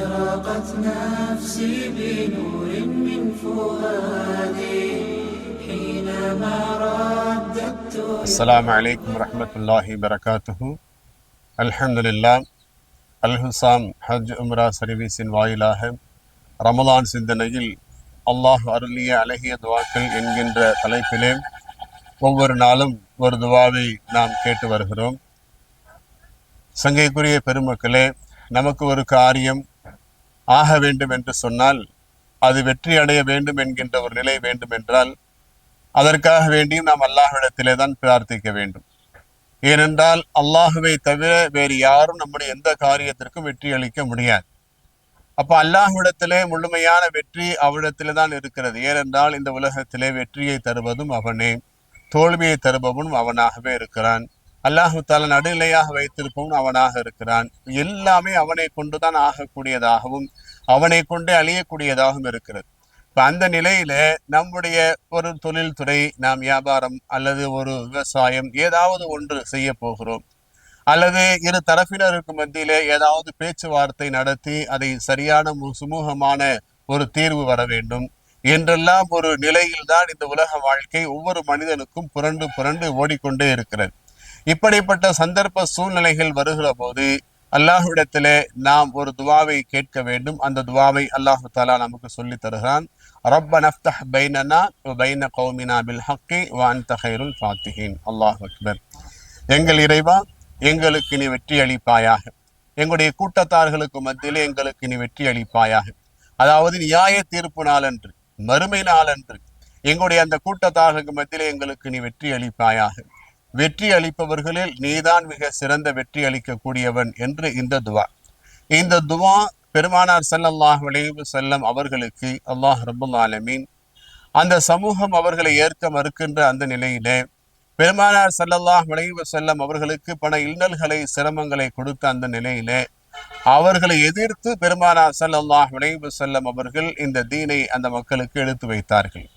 أشرقت نفسي بنور من فؤادي حينما رددت السلام عليكم ورحمة الله وبركاته الحمد لله அல்ஹுசாம் ஹஜ் உம்ரா சர்வீஸின் வாயிலாக ரமலான் சிந்தனையில் அல்லாஹ் அருளிய அழகிய துவாக்கள் என்கின்ற தலைப்பிலே ஒவ்வொரு நாளும் ஒரு துவாவை நாம் கேட்டு வருகிறோம் சங்கைக்குரிய பெருமக்களே நமக்கு ஒரு காரியம் ஆக வேண்டும் என்று சொன்னால் அது வெற்றி அடைய வேண்டும் என்கின்ற ஒரு நிலை வேண்டும் என்றால் அதற்காக வேண்டியும் நாம் அல்லாஹ்விடத்திலே தான் பிரார்த்திக்க வேண்டும். ஏனென்றால் அல்லாஹுவை தவிர வேறு யாரும் நம்முடைய எந்த காரியத்திற்கும் வெற்றி அளிக்க முடியாது. அப்போ அல்லாஹ்விடத்திலே முழுமையான வெற்றி அவனிடத்திலே தான் இருக்கிறது. ஏனென்றால் இந்த உலகத்திலே வெற்றியை தருவதும் அவனே தோல்வியை தருபவனும் அவனாகவே இருக்கிறான். அல்லாஹுத்தால நடுநிலையாக வைத்திருப்பவன் அவனாக இருக்கிறான். எல்லாமே அவனை கொண்டுதான் ஆகக்கூடியதாகவும் அவனை கொண்டே அழியக்கூடியதாகவும் இருக்கிறது. இப்ப அந்த நிலையில நம்முடைய ஒரு தொழில்துறை நாம் வியாபாரம் அல்லது ஒரு விவசாயம் ஏதாவது ஒன்று செய்ய போகிறோம். அல்லது இரு தரப்பினருக்கு மத்தியிலே ஏதாவது பேச்சுவார்த்தை நடத்தி அதை சரியான மு- சுமூகமான ஒரு தீர்வு வர வேண்டும். என்றெல்லாம் ஒரு நிலையில்தான் இந்த உலக வாழ்க்கை ஒவ்வொரு மனிதனுக்கும் புரண்டு புரண்டு ஓடிக்கொண்டே இருக்கிறது. இப்படிப்பட்ட சந்தர்ப்ப சூழ்நிலைகள் வருகிற போது அல்லாஹ்விடத்திலே நாம் ஒரு துவாவை கேட்க வேண்டும். அந்த துவாவை அல்லாஹு தாலா நமக்கு சொல்லி தருகிறான். ரப்ப நஃப்தஹ் பைனனா பைன கௌமினா பில் ஹக்கி அல்லாஹ் அக்பர். எங்கள் இறைவா எங்களுக்கு நீ வெற்றி அளிப்பாயாக. எங்களுடைய கூட்டத்தார்களுக்கு மத்தியிலே எங்களுக்கு நீ வெற்றி அளிப்பாயாக. அதாவது நியாய தீர்ப்பு நாளன்று மறுமை நாளன்று எங்களுடைய அந்த கூட்டத்தார்களுக்கு மத்தியிலே எங்களுக்கு நீ வெற்றி அளிப்பாயாக. வெற்றி அளிப்பவர்களில் நீதான் மிக சிறந்த வெற்றி அளிக்கக்கூடியவன் என்று இந்த துவா. இந்த துவா பெருமானார் செல்லல்லாஹ் விளைவு செல்லம் அவர்களுக்கு அல்லாஹ் ரபுல் ஆலமீன் அந்த சமூகம் அவர்களை ஏற்க மறுக்கின்ற அந்த நிலையிலே பெருமானார் செல்லல்லாஹ் விளைவு செல்லம் அவர்களுக்கு பல இன்னல்களை சிரமங்களை கொடுத்த அந்த நிலையிலே அவர்களை எதிர்த்து பெருமானார் செல்லல்லாஹ் விளைவு செல்லம் அவர்கள் இந்த தீனை அந்த மக்களுக்கு எடுத்து வைத்தார்கள்.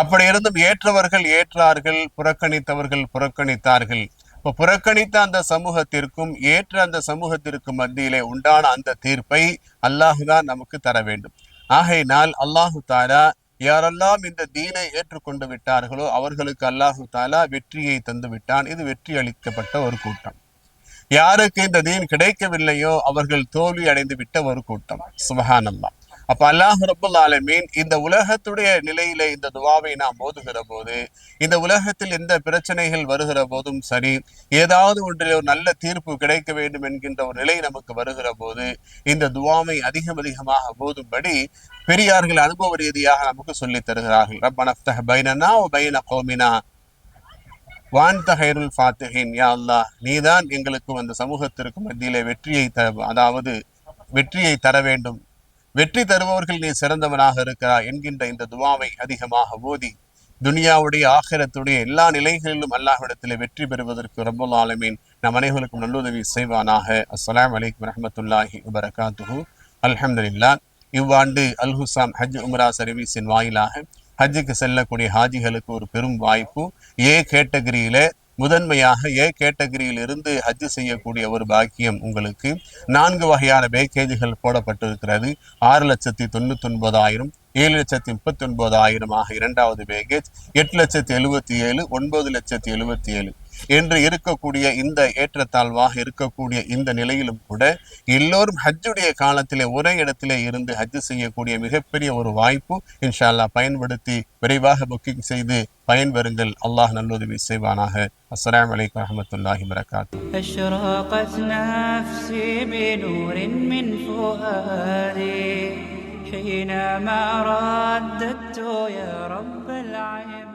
அப்படி இருந்தும் ஏற்றவர்கள் ஏற்றார்கள் புறக்கணித்தவர்கள் புறக்கணித்தார்கள். இப்போ புறக்கணித்த அந்த சமூகத்திற்கும் ஏற்ற அந்த சமூகத்திற்கும் மத்தியிலே உண்டான அந்த தீர்ப்பை அல்லாஹுதான் நமக்கு தர வேண்டும். ஆகையினால் அல்லாஹு தாரா யாரெல்லாம் இந்த தீனை ஏற்றுக்கொண்டு விட்டார்களோ அவர்களுக்கு அல்லாஹு தாலா வெற்றியை தந்து விட்டான். இது வெற்றி அளிக்கப்பட்ட ஒரு கூட்டம். யாருக்கு இந்த தீன் கிடைக்கவில்லையோ அவர்கள் தோல்வி அடைந்து விட்ட ஒரு கூட்டம். சுபஹானல்லாஹ். அப்ப அல்லாஹ் ரபுல் ஆலமீன் இந்த உலகத்துடைய நிலையில இந்த துவாவை நாம் ஓதுகிற போது இந்த உலகத்தில் எந்த பிரச்சனைகள் வருகிற போதும் சரி ஏதாவது ஒன்றில் ஒரு நல்ல தீர்ப்பு கிடைக்க வேண்டும் என்கின்ற ஒரு நிலை நமக்கு வருகிற போது இந்த துவாவை அதிகம் அதிகமாக ஓதும்படி பெரியார்கள் அனுபவ ரீதியாக நமக்கு சொல்லித் தருகிறார்கள். ரப்பனஃப்தஹ் பைனனா வ பைன கௌமினா வான்த ஹைருல் யா அல்லாஹ் நீதான் எங்களுக்கும் அந்த சமூகத்திற்கு மத்தியிலே வெற்றியை த அதாவது வெற்றியை தர வேண்டும். வெற்றி தருபவர்கள் நீ சிறந்தவனாக இருக்கிறாய் என்கின்ற இந்த துவாவை அதிகமாக ஓதி துனியாவுடைய ஆகிரத்துடைய எல்லா நிலைகளிலும் அல்லாஹ்விடத்திலே வெற்றி பெறுவதற்கு ரொம்ப ஆலமீன் நம் அனைவருக்கும் நல்லுதவி செய்வானாக. அஸ்லாம் அலைக்கும் ரஹமத்துல்லாஹி வபரகாத்துஹு. அல்ஹம்துலில்லாஹ். இவ்வாண்டு அல் ஹுசாம் ஹஜ் உம்ரா சர்வீஸின் வாயிலாக ஹஜ்ஜுக்கு செல்லக்கூடிய ஹாஜிகளுக்கு ஒரு பெரும் வாய்ப்பு. ஏ கேட்டகரியில முதன்மையாக ஏ கேட்டகரியில் இருந்து ஹஜ் செய்யக்கூடிய ஒரு பாக்கியம் உங்களுக்கு. நான்கு வகையான பேக்கேஜுகள் போடப்பட்டிருக்கிறது. ஆறு லட்சத்தி தொண்ணூத்தி ஒன்பதாயிரம் ஏழு லட்சத்தி முப்பத்தி ஒன்பதாயிரமாக இரண்டாவது பேக்கேஜ் எட்டு லட்சத்தி எழுபத்தி ஏழு ஒன்பது லட்சத்தி எழுபத்தி ஏழு. என்று இருக்கக்கூடிய இந்த ஏற்றத்தாழ்வாக இருக்கக்கூடிய இந்த நிலையிலும் கூட எல்லோரும் ஹஜ்ஜுடைய காலத்திலே ஒரே இடத்திலே இருந்து ஹஜ் செய்யக்கூடிய மிகப்பெரிய ஒரு வாய்ப்பு இன்ஷா அல்லாஹ் பயன்படுத்தி விரைவாக புக்கிங் செய்து பயன்பெறுங்கள் அல்லாஹ் நல்லுதவி செய்வானாக அஸ்ஸலாமு அலைக்கும் வரஹ்மத்துல்லாஹி வரகாத்து أشرقت نفسي بنور من فؤادي حينما رددت يا رب العباد